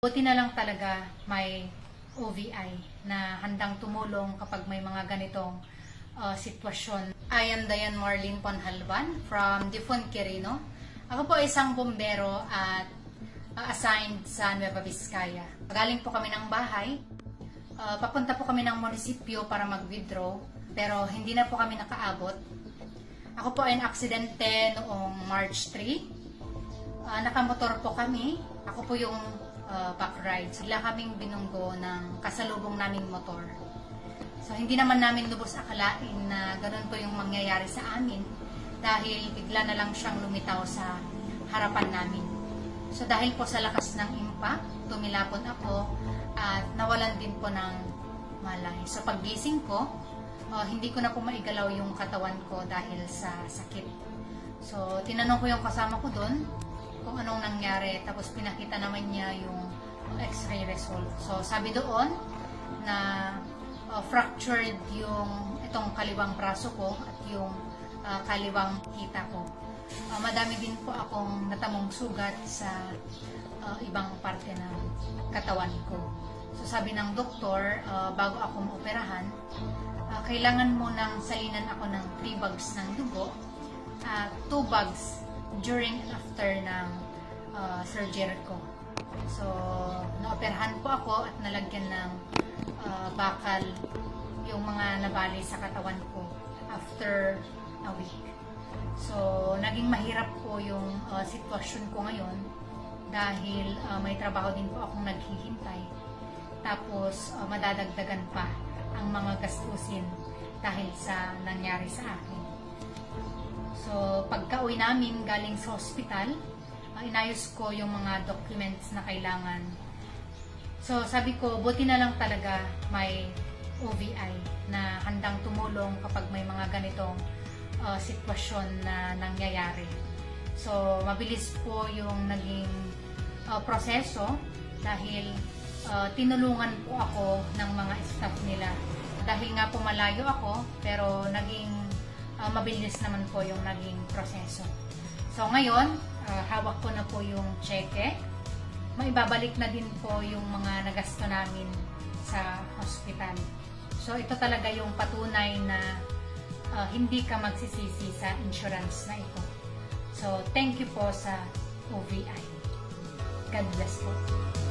Buti na lang talaga may OVI na handang tumulong kapag may mga ganitong uh, sitwasyon. I am Diane Marlene Ponhalban from Difon Quirino. Ako po isang bombero at uh, assigned sa Nueva Vizcaya. Galing po kami ng bahay. Uh, papunta po kami ng munisipyo para mag-withdraw pero hindi na po kami nakaabot. Ako po ay aksidente noong March 3. Ah, nakamotor po kami. Ako po yung uh, back ride. Sila kaming binunggo ng kasalubong naming motor. So, hindi naman namin lubos akalain na ganun po yung mangyayari sa amin dahil bigla na lang siyang lumitaw sa harapan namin. So, dahil po sa lakas ng impact, tumilapon ako at nawalan din po ng malay. So, paggising ko, uh, hindi ko na po maigalaw yung katawan ko dahil sa sakit. So, tinanong ko yung kasama ko doon kung anong nangyari. Tapos pinakita naman niya yung x-ray result. So, sabi doon na uh, fractured yung itong kaliwang braso ko at yung uh, kaliwang kita ko. Uh, madami din po akong natamong sugat sa uh, ibang parte ng katawan ko. So, sabi ng doktor, uh, bago ako maoperahan, uh, kailangan mo nang salinan ako ng 3 bags ng dugo at 2 bags during after ng uh, surgery ko. So, naoperahan po ako at nalagyan ng uh, bakal yung mga nabali sa katawan ko after a week. So, naging mahirap po yung uh, sitwasyon ko ngayon dahil uh, may trabaho din po akong naghihintay. Tapos, uh, madadagdagan pa ang mga gastusin dahil sa nangyari sa akin. So, pagka-uwi namin galing sa hospital, uh, inayos ko yung mga documents na kailangan. So, sabi ko, buti na lang talaga may OVI na handang tumulong kapag may mga ganitong uh, sitwasyon na nangyayari. So, mabilis po yung naging uh, proseso dahil uh, tinulungan po ako ng mga staff nila. Dahil nga po malayo ako, pero naging uh, mabilis naman po yung naging proseso. So ngayon, uh, hawak ko na po yung cheque. Maibabalik na din po yung mga nagasto namin sa hospital. So ito talaga yung patunay na uh, hindi ka magsisisi sa insurance na ito. So thank you po sa OVI. God bless po.